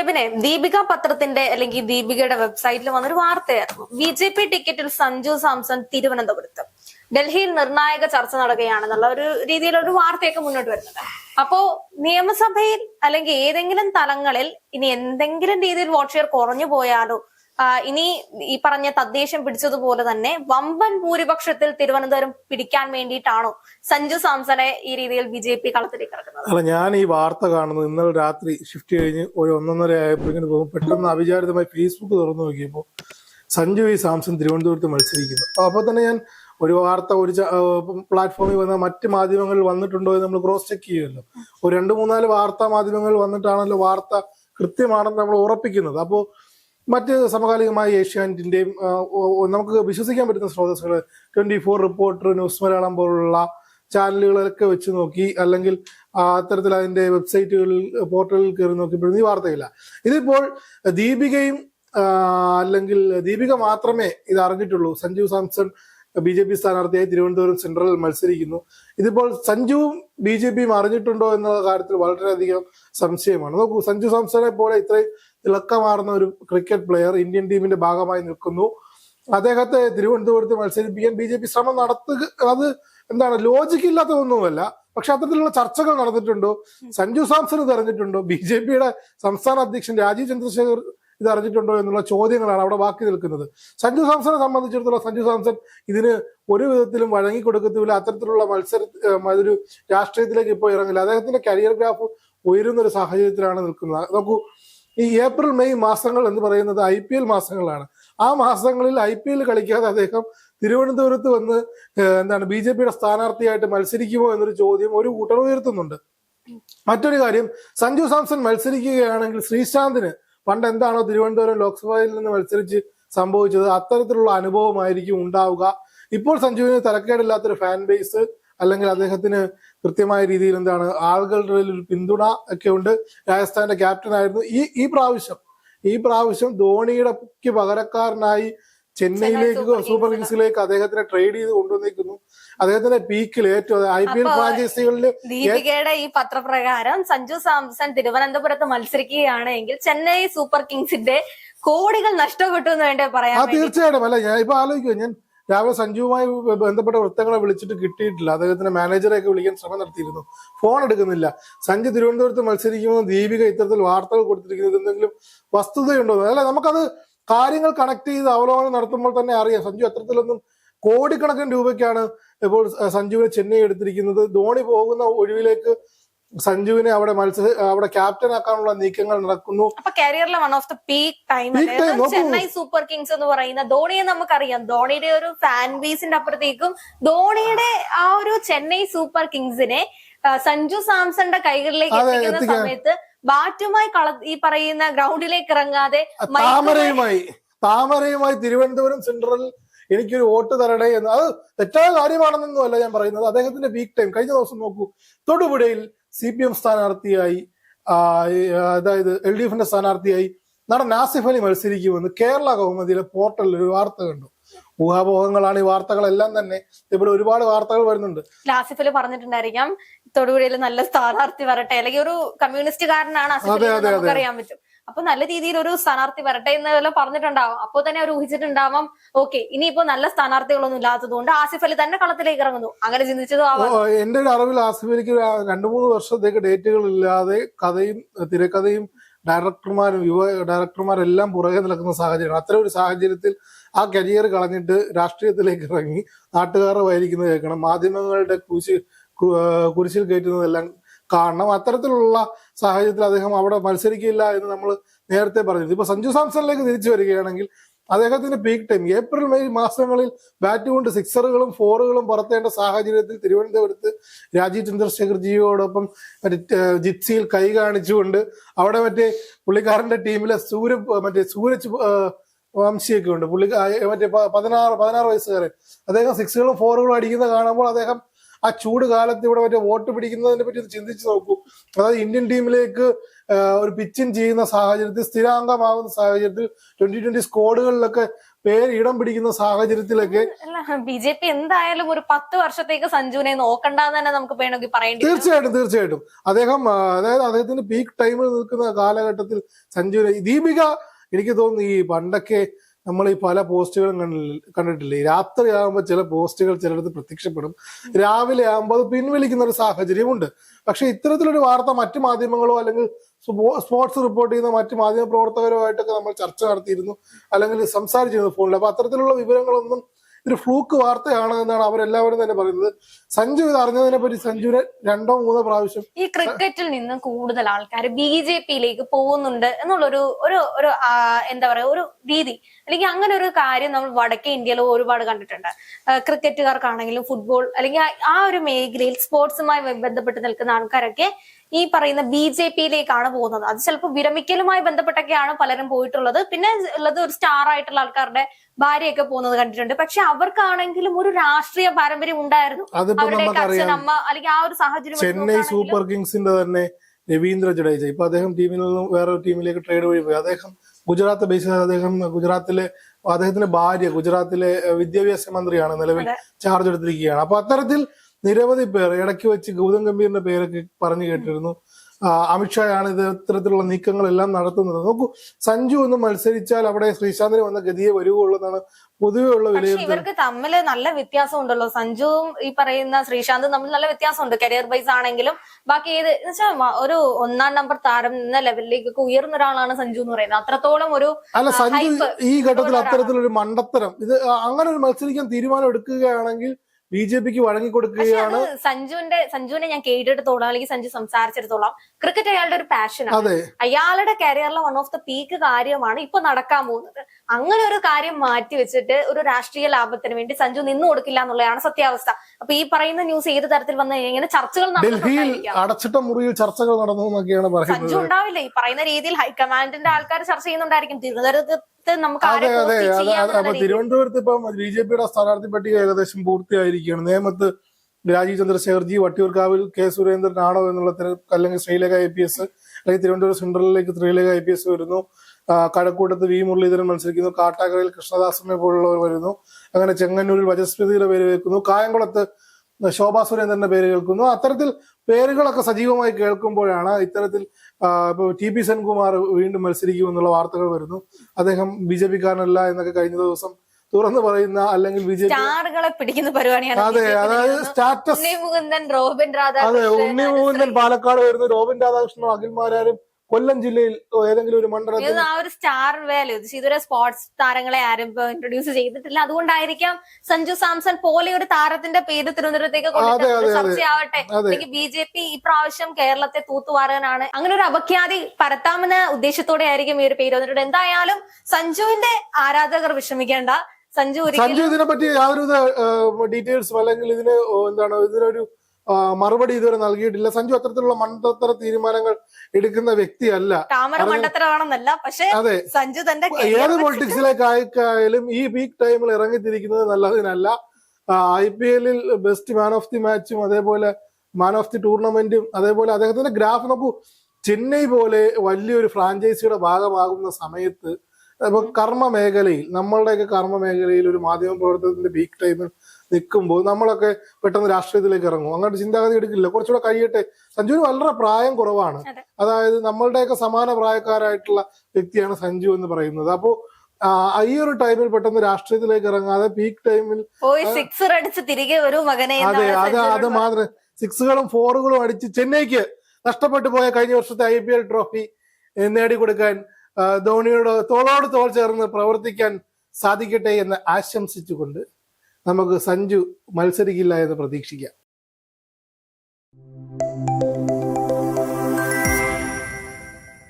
ഷെബിനെ ദീപിക പത്രത്തിന്റെ അല്ലെങ്കിൽ ദീപികയുടെ വെബ്സൈറ്റിൽ വന്നൊരു വാർത്തയായിരുന്നു. ബി ജെ പി ടിക്കറ്റിൽ സഞ്ജു സാംസൺ തിരുവനന്തപുരത്ത്. ഡൽഹിയിൽ നിർണായക ചർച്ച നടക്കുകയാണെന്നുള്ള ഒരു രീതിയിൽ ഒരു വാർത്തയൊക്കെ മുന്നോട്ട് വരുന്നത് അപ്പോ നിയമസഭയിൽ അല്ലെങ്കിൽ ഏതെങ്കിലും തലങ്ങളിൽ ഇനി എന്തെങ്കിലും രീതിയിൽ വോട്ട് ഷെയർ കുറഞ്ഞു പോയാലോ ഇനി ഈ പറഞ്ഞ തദ്ദേശം പിടിച്ചതുപോലെ തന്നെ വമ്പൻ ഭൂരിപക്ഷത്തിൽ തിരുവനന്തപുരം പിടിക്കാൻ വേണ്ടിയിട്ടാണോ സഞ്ജു സാംസനെ ഈ രീതിയിൽ ബി ജെ പി കളത്തിലേക്ക് ഇറക്കുന്നത്? അല്ല ഞാൻ ഈ വാർത്ത കാണുന്നത് ഇന്നലെ രാത്രി ഷിഫ്റ്റ് കഴിഞ്ഞ് ഒരു ഒന്നൊന്നര ആയപ്പോഴേക്കും പോകും. പെട്ടെന്ന് അവിചാരിതമായി ഫേസ്ബുക്ക് തുറന്നു നോക്കിയപ്പോൾ സഞ്ജു വി സാംസൺ തിരുവനന്തപുരത്ത് മത്സരിക്കുന്നു. അപ്പോൾ തന്നെ ഞാൻ ഒരു വാർത്ത ഒരു പ്ലാറ്റ്ഫോമിൽ വന്ന മറ്റ് മാധ്യമങ്ങളിൽ വന്നിട്ടുണ്ടോ എന്ന് നമ്മൾ ക്രോസ് ചെക്ക് ചെയ്യുമല്ലോ. ഒരു രണ്ട് മൂന്നാൽ വാർത്താ മാധ്യമങ്ങൾ വന്നിട്ടാണല്ലോ വാർത്ത കൃത്യമാണെന്ന് നമ്മൾ ഉറപ്പിക്കുന്നത്. അപ്പോൾ മറ്റ് സമകാലികമായ ഏഷ്യാനെറ്റിന്റെയും നമുക്ക് വിശ്വസിക്കാൻ പറ്റുന്ന സ്രോതസ്സുകൾ twenty four reporter news Malayalam പോലുള്ള ചാനലുകളൊക്കെ വെച്ച് നോക്കി അല്ലെങ്കിൽ അത്തരത്തിൽ അതിന്റെ വെബ്സൈറ്റുകളിൽ പോർട്ടലിൽ കയറി നോക്കിയപ്പോഴും ഈ വാർത്തയില്ല. ഇതിപ്പോൾ ദീപികയും അല്ലെങ്കിൽ ദീപിക മാത്രമേ ഇത് അറിഞ്ഞിട്ടുള്ളൂ. Sanju Samson B J P സ്ഥാനാർത്ഥിയായി തിരുവനന്തപുരം സെൻട്രലിൽ മത്സരിക്കുന്നു. ഇതിപ്പോൾ സഞ്ജുവും ബി ജെ പിയും അറിഞ്ഞിട്ടുണ്ടോ എന്ന കാര്യത്തിൽ വളരെയധികം സംശയമാണ്. നോക്കൂ സഞ്ജു സാംസനെ പോലെ ഇത്രയും തിളക്കമാർന്ന ഒരു ക്രിക്കറ്റ് പ്ലെയർ ഇന്ത്യൻ ടീമിന്റെ ഭാഗമായി നിൽക്കുന്നു. അദ്ദേഹത്തെ തിരുവനന്തപുരത്ത് മത്സരിപ്പിക്കാൻ ബി ജെ പി ശ്രമം നടത്തുക അത് എന്താണ് ലോജിക്ക് ഇല്ലാത്ത ഒന്നുമല്ല പക്ഷെ അത്തരത്തിലുള്ള ചർച്ചകൾ നടന്നിട്ടുണ്ടോ? സഞ്ജു സാംസൺ ഇത് അറിഞ്ഞിട്ടുണ്ടോ? ബി ജെ പിയുടെ സംസ്ഥാന അധ്യക്ഷൻ രാജീവ് ചന്ദ്രശേഖർ ഇത് അറിഞ്ഞിട്ടുണ്ടോ എന്നുള്ള ചോദ്യങ്ങളാണ് അവിടെ ബാക്കി നിൽക്കുന്നത്. സഞ്ജു സാംസനെ സംബന്ധിച്ചിടത്തോളം സഞ്ജു സാംസൺ ഇതിന് ഒരു വിധത്തിലും വഴങ്ങിക്കൊടുക്കത്തില്ല. അത്തരത്തിലുള്ള മത്സര ഒരു രാഷ്ട്രീയത്തിലേക്ക് ഇപ്പോൾ ഇറങ്ങില്ല. അദ്ദേഹത്തിന്റെ കരിയർ ഗ്രാഫ് ഉയരുന്ന ഒരു സാഹചര്യത്തിലാണ് നിൽക്കുന്നത്. നോക്കൂ ഈ ഏപ്രിൽ മെയ് മാസങ്ങൾ എന്ന് പറയുന്നത് ഐ പി എൽ മാസങ്ങളാണ്. ആ മാസങ്ങളിൽ ഐ പി എൽ കളിക്കാതെ അദ്ദേഹം തിരുവനന്തപുരത്ത് വന്ന് എന്താണ് ബി ജെ പിയുടെ സ്ഥാനാർത്ഥിയായിട്ട് മത്സരിക്കുമോ എന്നൊരു ചോദ്യം ഒരു കൂട്ടർ ഉയർത്തുന്നുണ്ട്. മറ്റൊരു കാര്യം സഞ്ജു സാംസൺ മത്സരിക്കുകയാണെങ്കിൽ ശ്രീശാന്തിന് പണ്ട് എന്താണോ തിരുവനന്തപുരം ലോക്സഭയിൽ നിന്ന് മത്സരിച്ച് സംഭവിച്ചത് അത്തരത്തിലുള്ള അനുഭവമായിരിക്കും ഉണ്ടാവുക. ഇപ്പോൾ സഞ്ജുവിന് തലക്കേടില്ലാത്തൊരു ഫാൻ ബേസ് അല്ലെങ്കിൽ അദ്ദേഹത്തിന് കൃത്യമായ രീതിയിൽ എന്താണ് ആളുകളുടെ ഒരു പിന്തുണ ഒക്കെ ഉണ്ട്. രാജസ്ഥാന്റെ ക്യാപ്റ്റൻ ആയിരുന്നു. ഈ ഈ പ്രാവശ്യം ഈ പ്രാവശ്യം ധോണിയുടെ ക്ക് പകരക്കാരനായി ചെന്നൈയിലേക്ക് സൂപ്പർ കിങ്സിലേക്ക് അദ്ദേഹത്തിനെ ട്രേഡ് ചെയ്ത് കൊണ്ടുവന്നിരിക്കുന്നു. അദ്ദേഹത്തിന്റെ പീക്കിൽ ഏറ്റവും ഐ പി എൽ ഫ്രാഞ്ചൈസികളിൽ ദീപികയുടെ ഈ പത്രപ്രകാരം സഞ്ജു സാംസൺ തിരുവനന്തപുരത്ത് മത്സരിക്കുകയാണ് എങ്കിൽ ചെന്നൈ സൂപ്പർ കിങ്സിന്റെ കോടികൾ നഷ്ടപ്പെട്ടു എന്ന് വേണ്ടേ പറയാം തീർച്ചയായിട്ടും. അല്ല ഞാൻ ഇപ്പൊ ആലോചിക്കുക ഞാൻ രാവിലെ സഞ്ജുവുമായി ബന്ധപ്പെട്ട വൃത്തങ്ങളെ വിളിച്ചിട്ട് കിട്ടിയിട്ടില്ല. അദ്ദേഹത്തിന്റെ മാനേജറെയൊക്കെ വിളിക്കാൻ ശ്രമം നടത്തിയിരുന്നു. ഫോൺ എടുക്കുന്നില്ല. സഞ്ജു തിരുവനന്തപുരത്ത് മത്സരിക്കുമെന്ന് ദീപിക ഇത്തരത്തിൽ വാർത്തകൾ കൊടുത്തിരിക്കുന്നത് എന്തെങ്കിലും വസ്തുതയുണ്ടോ? അല്ലെ നമുക്കത് കാര്യങ്ങൾ കണക്ട് ചെയ്ത് അവലോകനം നടത്തുമ്പോൾ തന്നെ അറിയാം. സഞ്ജു അത്തരത്തിലൊന്നും കോടിക്കണക്കിന് രൂപയ്ക്കാണ് ഇപ്പോൾ സഞ്ജുവിനെ ചെന്നൈ എടുത്തിരിക്കുന്നത്. ധോണി പോകുന്ന ഒഴിവിലേക്ക് സഞ്ജുവിനെ അവിടെ മത്സര അവിടെ ക്യാപ്റ്റൻ ആക്കാനുള്ള നീക്കങ്ങൾ നടക്കുന്നു. അപ്പൊ കരിയറിലെ one of the peak time. Chennai super kings എന്ന് പറയുന്ന ധോണിയെ നമുക്കറിയാം. ധോണിയുടെ ഒരു ഫാൻ ബേസിന്റെ അപ്പുറത്തേക്കും ധോണിയുടെ ആ ഒരു ചെന്നൈ സൂപ്പർ കിങ്സിനെ സഞ്ജു സാംസന്റെ കൈകളിലേക്ക് എത്തിക്കുന്ന സമയത്ത് ബാറ്റുമായി കള ഈ പറയുന്ന ഗ്രൗണ്ടിലേക്ക് ഇറങ്ങാതെ താമരയുമായി താമരയുമായി തിരുവനന്തപുരം സെൻട്രൽ എനിക്കൊരു വോട്ട് തരണേ എന്ന്. അത് തെറ്റായ കാര്യമാണെന്നൊന്നും അല്ല ഞാൻ പറയുന്നത്. അദ്ദേഹത്തിന്റെ വീക്ക് ടൈം കഴിഞ്ഞ ദിവസം നോക്കൂ തൊടുപുഴയിൽ സി പി എം സ്ഥാനാർത്ഥിയായി അതായത് എൽ ഡി എഫിന്റെ സ്ഥാനാർത്ഥിയായി നടൻ നാസിഫ് അലി മത്സരിക്കുമെന്ന് കേരള കൗമുദിയിലെ പോർട്ടലിൽ ഒരു വാർത്ത കണ്ടു. ഊഹാപോഹങ്ങളാണ് ഈ വാർത്തകളെല്ലാം തന്നെ. ഇവിടെ ഒരുപാട് വാർത്തകൾ വരുന്നുണ്ട്. ലാസിഫിൽ പറഞ്ഞിട്ടുണ്ടായിരിക്കാം തൊടുപുഴയിൽ നല്ല സ്ഥാനാർത്ഥി വരട്ടെ. അല്ലെങ്കിൽ ഒരു കമ്മ്യൂണിസ്റ്റുകാരനാണ്. നമുക്കറിയാൻ പറ്റും. അപ്പൊ നല്ല രീതിയിൽ ഒരു സ്ഥാനാർത്ഥി വരട്ടെ എന്ന് വല്ലതും പറഞ്ഞിട്ടുണ്ടാവും. അപ്പോ തന്നെ അവർ ഊഹിച്ചിട്ടുണ്ടാവാം ഓക്കെ ഇനിയിപ്പോ നല്ല സ്ഥാനാർത്ഥികളൊന്നും ഇല്ലാത്തതുകൊണ്ട് ആസിഫ് അലി തന്നെ കളത്തിലേക്ക് ഇറങ്ങുന്നു. അങ്ങനെ ചിന്തിച്ചതും എന്റെ ഒരു അറിവിൽ ആസിഫ് അലിക്ക് രണ്ടു മൂന്ന് വർഷത്തേക്ക് ഡേറ്റുകൾ ഇല്ലാതെ കഥയും തിരക്കഥയും ഡയറക്ടർമാരും യുവ ഡയറക്ടർമാരെല്ലാം പുറകെ നിൽക്കുന്ന സാഹചര്യമാണ്. അത്ര ഒരു സാഹചര്യത്തിൽ ആ കരിയർ കളഞ്ഞിട്ട് രാഷ്ട്രീയത്തിലേക്ക് ഇറങ്ങി നാട്ടുകാരെ വഹിക്കുന്നത് കേൾക്കണം. മാധ്യമങ്ങളുടെ കുശി കുരിശിൽ കയറ്റുന്നതെല്ലാം കാണണം അത്തരത്തിലുള്ള സാഹചര്യത്തിൽ അദ്ദേഹം അവിടെ മത്സരിക്കില്ല എന്ന് നമ്മൾ നേരത്തെ പറഞ്ഞിരുന്നു. ഇപ്പൊ സഞ്ജു സാംസണിലേക്ക് തിരിച്ചു വരികയാണെങ്കിൽ അദ്ദേഹത്തിന്റെ പീക്ക് ടൈം ഏപ്രിൽ മെയ് മാസങ്ങളിൽ ബാറ്റ് കൊണ്ട് സിക്സറുകളും ഫോറുകളും പുറത്തേണ്ട സാഹചര്യത്തിൽ തിരുവനന്തപുരത്ത് രാജീവ് ചന്ദ്രശേഖർ ജിയോടൊപ്പം ജിപ്സിയിൽ കൈ കാണിച്ചുകൊണ്ട് അവിടെ മറ്റേ പുള്ളിക്കാരന്റെ ടീമിലെ സൂര്യ മറ്റേ സൂരജ് വംശിയൊക്കെ ഉണ്ട്. പുള്ളി മറ്റേ പതിനാറ് പതിനാറ് വയസ്സുകാരൻ. അദ്ദേഹം സിക്സുകളും ഫോറുകളും അടിക്കുന്നത് കാണുമ്പോൾ അദ്ദേഹം ആ ചൂട് കാലത്ത് ഇവിടെ മറ്റേ വോട്ട് പിടിക്കുന്നതിനെ പറ്റി ഒന്ന് ചിന്തിച്ച് നോക്കൂ. അതായത് ഇന്ത്യൻ ടീമിലേക്ക് ഒരു പിച്ചിൻ ചെയ്യുന്ന സാഹചര്യത്തിൽ സ്ഥിരാംഗമാകുന്ന സാഹചര്യത്തിൽ ട്വന്റി ട്വന്റി സ്കോഡുകളിലൊക്കെ പേര് ഇടം പിടിക്കുന്ന സാഹചര്യത്തിലൊക്കെ ബി ജെ പി എന്തായാലും ഒരു പത്ത് വർഷത്തേക്ക് സഞ്ജുവിനെ നോക്കണ്ടെന്ന് തന്നെ നമുക്ക് വേണമെങ്കിൽ പറയേണ്ടി തീർച്ചയായിട്ടും തീർച്ചയായിട്ടും. അദ്ദേഹം അതായത് അദ്ദേഹത്തിന്റെ പീക്ക് ടൈമിൽ നിൽക്കുന്ന കാലഘട്ടത്തിൽ സഞ്ജുവിനെ ദീപിക എനിക്ക് തോന്നുന്നു ഈ പണ്ടൊക്കെ നമ്മൾ ഈ പല പോസ്റ്റുകളും കണ്ടിട്ടില്ലേ? രാത്രി ആകുമ്പോൾ ചില പോസ്റ്റുകൾ ചിലടത്ത് പ്രത്യക്ഷപ്പെടും. രാവിലെ ആകുമ്പോൾ അത് പിൻവലിക്കുന്ന ഒരു സാഹചര്യമുണ്ട് പക്ഷെ ഇത്തരത്തിലൊരു വാർത്ത മറ്റു മാധ്യമങ്ങളോ അല്ലെങ്കിൽ സ്പോർട്സ് റിപ്പോർട്ട് ചെയ്യുന്ന മറ്റു മാധ്യമ പ്രവർത്തകരോ ആയിട്ടൊക്കെ നമ്മൾ ചർച്ച നടത്തിയിരുന്നു. അല്ലെങ്കിൽ സംസാരിച്ചിരുന്നു ഫോണിൽ. അപ്പൊ അത്തരത്തിലുള്ള വിവരങ്ങളൊന്നും ഒരു ഫ്ലൂക്ക് വാർത്തയാണ് എന്നാണ് അവരെല്ലാവരും തന്നെ പറയുന്നത്. സഞ്ജു ഇത് അറിഞ്ഞതിനെ പറ്റി സഞ്ജുവിനെ രണ്ടോ മൂന്നോ പ്രാവശ്യം ഈ ക്രിക്കറ്റിൽ നിന്ന് കൂടുതൽ ആൾക്കാർ ബി ജെ പിയിലേക്ക് പോകുന്നുണ്ട് എന്നുള്ളൊരു ഒരു ഒരു എന്താ പറയാ ഒരു രീതി. അല്ലെങ്കിൽ അങ്ങനെ ഒരു കാര്യം നമ്മൾ വടക്കേ ഇന്ത്യയിൽ ഒരുപാട് കണ്ടിട്ടുണ്ട്. ക്രിക്കറ്റുകാർക്കാണെങ്കിലും ഫുട്ബോൾ അല്ലെങ്കിൽ ആ ഒരു മേഖലയിൽ സ്പോർട്സുമായി ബന്ധപ്പെട്ട് നിൽക്കുന്ന ആൾക്കാരൊക്കെ ഈ പറയുന്ന ബി ജെ പിയിലേക്കാണ് പോകുന്നത്. അത് ചിലപ്പോൾ വിരമിക്കലുമായി ബന്ധപ്പെട്ടൊക്കെയാണ് പലരും പോയിട്ടുള്ളത്. പിന്നെ ഉള്ളത് ഒരു സ്റ്റാർ ആയിട്ടുള്ള ആൾക്കാരുടെ ഭാര്യയൊക്കെ പോകുന്നത് കണ്ടിട്ടുണ്ട്. പക്ഷെ അവർക്കാണെങ്കിലും ഒരു രാഷ്ട്രീയ പാരമ്പര്യം ഉണ്ടായിരുന്നു. അവരുടെ അമ്മ അല്ലെങ്കിൽ ആ ഒരു സാഹചര്യം ചെന്നൈ സൂപ്പർ കിങ്സിന്റെ തന്നെ രവീന്ദ്ര ജഡേജ. ഇപ്പൊ അദ്ദേഹം ടീമിൽ നിന്നും വേറെ ടീമിലേക്ക് ട്രേഡ് വഴി പോയി. അദ്ദേഹം ഗുജറാത്ത് ബേസ് അദ്ദേഹം ഗുജറാത്തിലെ അദ്ദേഹത്തിന്റെ ഭാര്യ ഗുജറാത്തിലെ വിദ്യാഭ്യാസ മന്ത്രിയാണ് നിലവിൽ ചാർജ് എടുത്തിരിക്കുകയാണ്. അപ്പൊ അത്തരത്തിൽ നിരവധി പേർ ഇടയ്ക്ക് വെച്ച് ഗൗതം ഗംഭീറിന്റെ പേരൊക്കെ പറഞ്ഞു കേട്ടിരുന്നു. അമിത്ഷാ അമിത്ഷായാണ് ഇത് ഇത്തരത്തിലുള്ള നീക്കങ്ങളെല്ലാം നടത്തുന്നത്. നോക്കൂ സഞ്ജു ഒന്ന് മത്സരിച്ചാൽ അവിടെ ശ്രീശാന്തിന് വന്ന ഗതിയെ വരികയുള്ളൂ എന്നാണ് പൊതുവെയുള്ള ഉള്ള വിലയിരുത്തൽ. ഇവർക്ക് തമ്മിൽ നല്ല വ്യത്യാസം ഉണ്ടല്ലോ സഞ്ജുവും ഈ പറയുന്ന ശ്രീശാന്തും തമ്മിൽ നല്ല വ്യത്യാസമുണ്ട്. കരിയർ വൈസ് ആണെങ്കിലും ബാക്കി ഏത് വെച്ചാൽ ഒരു ഒന്നാം നമ്പർ താരം എന്ന ലെവലിലേക്ക് ഉയർന്ന ഒരാളാണ് സഞ്ജു എന്ന് പറയുന്നത്. അത്രത്തോളം ഒരു അല്ല സഞ്ജു ഈ ഘട്ടത്തിൽ. അത്തരത്തിലൊരു മണ്ടത്തരം. ഇത് അങ്ങനെ ഒരു മത്സരിക്കാൻ തീരുമാനം എടുക്കുകയാണെങ്കിൽ ബി ജെ പിക്ക് വഴങ്ങിക്കൊടുക്കുകയാണ്. സഞ്ജുവിന്റെ സഞ്ജുവിനെ ഞാൻ കേട്ടിടത്തോളം അല്ലെങ്കിൽ സഞ്ജു സംസാരിച്ചെടുത്തോളാം ക്രിക്കറ്റ് അയാളുടെ ഒരു പാഷനാണ് അയാളുടെ കരിയറിലെ വൺ ഓഫ് ദ പീക്ക് കാര്യമാണ് ഇപ്പൊ നടക്കാൻ പോകുന്നത്. അങ്ങനെ ഒരു കാര്യം മാറ്റി വെച്ചിട്ട് ഒരു രാഷ്ട്രീയ ലാഭത്തിന് വേണ്ടി സഞ്ജു നിന്നു കൊടുക്കില്ല എന്നുള്ളതാണ് സത്യാവസ്ഥ. അപ്പൊ ഈ പറയുന്ന ന്യൂസ് ഏത് തരത്തിൽ വന്നു കഴിഞ്ഞാൽ ചർച്ചകൾ ഡൽഹിയിൽ അടച്ചിട്ട മുറിയിൽ ചർച്ചകൾ നടന്നു എന്നൊക്കെയാണ് സഞ്ജു പറയുന്നത്. ഉണ്ടാവില്ല? ഈ പറയുന്ന രീതിയിൽ ഹൈക്കമാൻഡിന്റെ ആൾക്കാർ ചർച്ച ചെയ്യുന്നുണ്ടായിരിക്കും. തിരുവനന്തപുരത്ത് നമുക്ക് അതെ അതെ അപ്പൊ തിരുവനന്തപുരത്ത് ഇപ്പം ബി ജെ പിയുടെ സ്ഥാനാർത്ഥി പട്ടിക ഏകദേശം പൂർത്തിയായിരിക്കുകയാണ്. നേമത്ത് രാജീവ് ചന്ദ്രശേഖർ ജി വട്ടിയൂർക്കാവിൽ കെ സുരേന്ദ്രൻ സുരേന്ദ്രനാണോ എന്നുള്ള അല്ലെങ്കിൽ ശ്രീലേഖ ഐ പി എസ് അല്ലെങ്കിൽ തിരുവനന്തപുരം സെൻട്രലിലേക്ക് ശ്രീലേഖ ഐ പി എസ് വരുന്നു. കഴക്കൂട്ടത്ത് വി മുരളീധരൻ മത്സരിക്കുന്നു. കാട്ടാക്കരയിൽ കൃഷ്ണദാസിനെ പോലുള്ളവർ വരുന്നു. അങ്ങനെ ചെങ്ങന്നൂരിൽ വജസ്മൃതിയുടെ പേര് വെക്കുന്നു. കായംകുളത്ത് ശോഭാ സുരേന്ദ്രന്റെ പേര് കേൾക്കുന്നു. അത്തരത്തിൽ പേരുകളൊക്കെ സജീവമായി കേൾക്കുമ്പോഴാണ് ഇത്തരത്തിൽ ഇപ്പൊ ടി പി സെൻകുമാർ വീണ്ടും മത്സരിക്കുമെന്നുള്ള വാർത്തകൾ വരുന്നു. അദ്ദേഹം ബി ജെ പിക്കാരനല്ല എന്നൊക്കെ കഴിഞ്ഞ ദിവസം തുറന്നു പറയുന്ന അല്ലെങ്കിൽ ബി ജെ പി പിടിക്കുന്ന പരിപാടിയാണ് അതെ അതായത് സ്റ്റാറ്റസ് ഉണ്ണി മുകുന്ദൻ റോബിൻ അതെ ഉണ്ണി മോഹൻദൻ പാലക്കാട് വരുന്നു റോബിൻ രാധാകൃഷ്ണനും അഖിൽമാരാരും കൊല്ലം ജില്ലയിൽ ഏതെങ്കിലും ഒരു മണ്ഡലത്തിൽ ആ ഒരു സ്റ്റാർ വാല്യൂ? ഇതുവരെ സ്പോർട്സ് താരങ്ങളെ ആരും ഇൻട്രൊഡ്യൂസ് ചെയ്തിട്ടില്ല. അതുകൊണ്ടായിരിക്കാം സഞ്ജു സാംസൺ പോലെ ഒരു താരത്തിന്റെ പേര് തിരുവനന്തപുരത്തേക്ക്. ചർച്ചയാവട്ടെ അല്ലെങ്കിൽ ബി ജെ പി ഇപ്രാവശ്യം കേരളത്തെ തൂത്തുവാരാനാണ്. അങ്ങനെ ഒരു അപഖ്യാതി പരത്താമെന്ന ഉദ്ദേശത്തോടെ ആയിരിക്കും ഈ ഒരു പേര് വന്നിട്ടുണ്ട് എന്തായാലും സഞ്ജുവിന്റെ ആരാധകർ വിഷമിക്കേണ്ട. സഞ്ജു സഞ്ജു ഇതിനെ പറ്റി യാതൊരു ഡീറ്റെയിൽസും അല്ലെങ്കിൽ ഇതിന് എന്താണ് ഇതിനൊരു മറുപടി ഇതുവരെ നൽകിയിട്ടില്ല. സഞ്ജു അത്തരത്തിലുള്ള മണ്ടത്തര തീരുമാനങ്ങൾ എടുക്കുന്ന വ്യക്തിയല്ല. അത്. സഞ്ജു തന്റെ ഏത് പൊളിറ്റിക്സിലേക്കായാലും ഈ പീക്ക് ടൈമിൽ ഇറങ്ങിത്തിരിക്കുന്നത് നല്ലതിനല്ല. ഐ പി എല്ലിൽ ബെസ്റ്റ് മാൻ ഓഫ് ദി മാച്ചും അതേപോലെ മാൻ ഓഫ് ദി ടൂർണമെന്റും അതേപോലെ അദ്ദേഹത്തിന്റെ ഗ്രാഫ് നോക്കൂ. ചെന്നൈ പോലെ വലിയൊരു ഫ്രാഞ്ചൈസിയുടെ ഭാഗമാകുന്ന സമയത്ത് ഇപ്പൊ കർമ്മ മേഖലയിൽ നമ്മളുടെയൊക്കെ കർമ്മ മേഖലയിൽ ഒരു മാധ്യമ പ്രവർത്തനത്തിന്റെ പീക്ക് ടൈമിൽ നിൽക്കുമ്പോൾ നമ്മളൊക്കെ പെട്ടെന്ന് രാഷ്ട്രീയത്തിലേക്ക് ഇറങ്ങും. അങ്ങോട്ട് ചിന്താഗതി എടുക്കില്ല. കുറച്ചുകൂടെ കഴിയട്ടെ. സഞ്ജുവിന് വളരെ പ്രായം കുറവാണ്. അതെ. അതായത് നമ്മളുടെയൊക്കെ സമാന പ്രായക്കാരായിട്ടുള്ള വ്യക്തിയാണ് സഞ്ജു എന്ന് പറയുന്നത്. അപ്പോ ഈ ഒരു ടൈമിൽ പെട്ടെന്ന് രാഷ്ട്രീയത്തിലേക്ക് ഇറങ്ങാതെ പീക്ക് ടൈമിൽ പോയി സിക്സർ അടിച്ച് തിരികെ വരൂ മകനെ അതെ അത് അത് മാത്രം. സിക്സുകളും ഫോറുകളും അടിച്ച് ചെന്നൈക്ക് നഷ്ടപ്പെട്ടു പോയ കഴിഞ്ഞ വർഷത്തെ ഐ പി എൽ ട്രോഫി നേടിക്കൊടുക്കാൻ ധോണിയോട് തോളോട് തോൾ ചേർന്ന് പ്രവർത്തിക്കാൻ സാധിക്കട്ടെ എന്ന് ആശംസിച്ചുകൊണ്ട് നമുക്ക് സഞ്ജു മത്സരിക്കില്ല എന്ന് പ്രതീക്ഷിക്കാം.